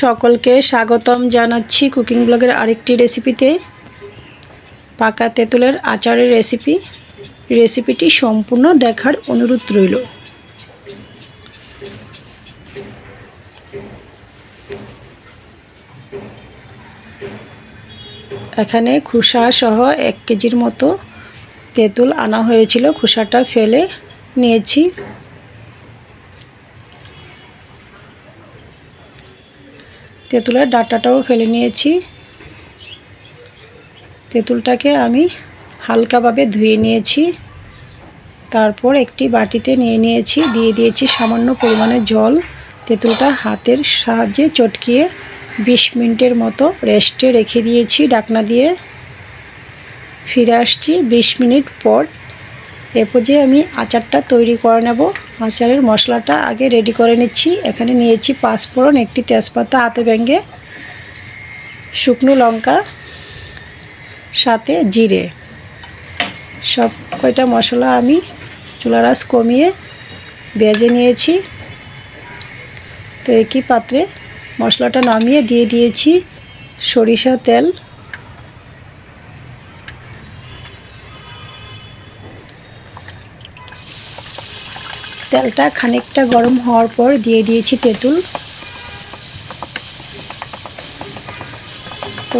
সকলকে স্বাগতম জানাচ্ছি কুকিং ব্লগের আরেকটি রেসিপিতে। পাকা তেঁতুলের আচারের রেসিপি। রেসিপিটি সম্পূর্ণ দেখার অনুরোধ রইল। এখানে খোসা সহ এক কেজির মতো তেঁতুল আনা হয়েছিল। খোসাটা ফেলে নিয়েছি। তেঁতুলের ডাটাটাও ফেলে নিয়েছি। তেঁতুলটাকে আমি হালকাভাবে ধুয়ে নিয়েছি। তারপর একটি বাটিতে নিয়ে নিয়েছি। দিয়ে দিয়েছি সামান্য পরিমাণে জল। তেঁতুলটা হাতের সাহায্যে চটকিয়ে বিশ মিনিটের মতো রেস্টে রেখে দিয়েছি ডাকনা দিয়ে। ফিরে আসছি বিশ মিনিট পর। এরপর যে আমি আচারটা তৈরি করে নেব, আচারের মশলাটা আগে রেডি করে নিচ্ছি। এখানে নিয়েছি পাঁচফোড়ন একটি তেজপাতা হাতে ভেঙে শুকনো লঙ্কা, সাথে জিরে। সব কয়টা মশলা আমি চুলারাস কমিয়ে বেজে নিয়েছি। তো একই পাত্রে মশলাটা নামিয়ে দিয়ে দিয়েছি সরিষা তেল তেলটা খানিকটা গরম হওয়ার পর দিয়ে দিয়েছি তেঁতুল। তো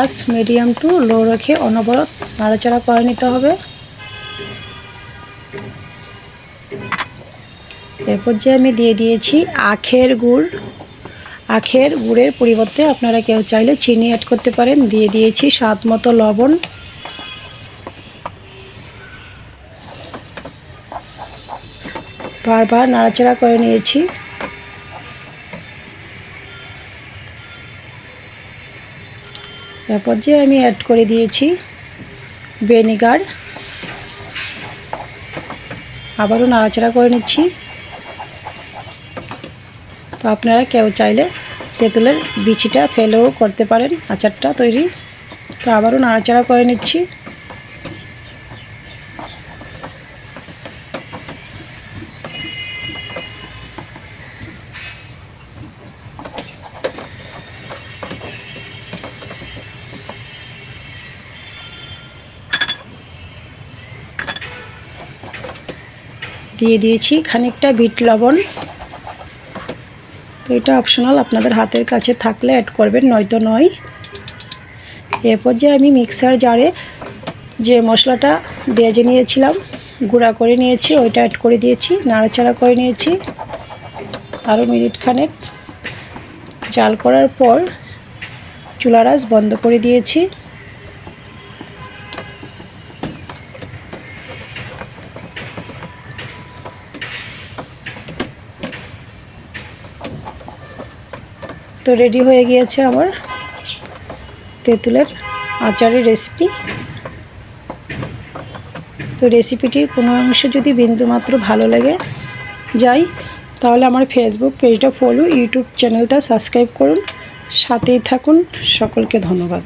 আঁচ মিডিয়াম টু লো রেখে অনবরত নাড়াচাড়া করে নিতে হবে। এরপর যে আমি দিয়ে দিয়েছি আখের গুড়। আখের গুড়ের পরিবর্তে আপনারা কেউ চাইলে চিনি অ্যাড করতে পারেন। দিয়ে দিয়েছি স্বাদ মতো লবণ। বারবার নাড়াচাড়া করে নিয়েছি। এরপর যে আমি অ্যাড করে দিয়েছি ভিনেগার আবারও নাড়াচাড়া করে নিচ্ছি। তো আপনারা কেউ চাইলে তেঁতুলের বিচিটা ফেলেও করতে পারেন, আচারটা তৈরি। তো আবারও নাড়াচাড়া করে নিচ্ছি। দিয়ে দিয়েছি খানিকটা বিট লবণ। তো এটা অপশনাল আপনাদের হাতের কাছে থাকলে অ্যাড করবেন, নয়তো নয়। এরপর যে আমি মিক্সার জারে যে মশলাটা বেজে নিয়েছিলাম, গুঁড়া করে নিয়েছি, ওইটা অ্যাড করে দিয়েছি, নাড়াচাড়া করে নিয়েছি। আরও মিনিট খানেক। জাল করার পর চুলার আঁচ বন্ধ করে দিয়েছি। তো রেডি হয়ে গিয়েছে আমার তেঁতুলের আচারের রেসিপি তো রেসিপিটির কোনো অংশ যদি বিন্দুমাত্র ভালো লাগে যাই তাহলে আমার ফেসবুক পেজটা ফলো ইউটিউব চ্যানেলটা সাবস্ক্রাইব করুন। সাথেই থাকুন। সকলকে ধন্যবাদ।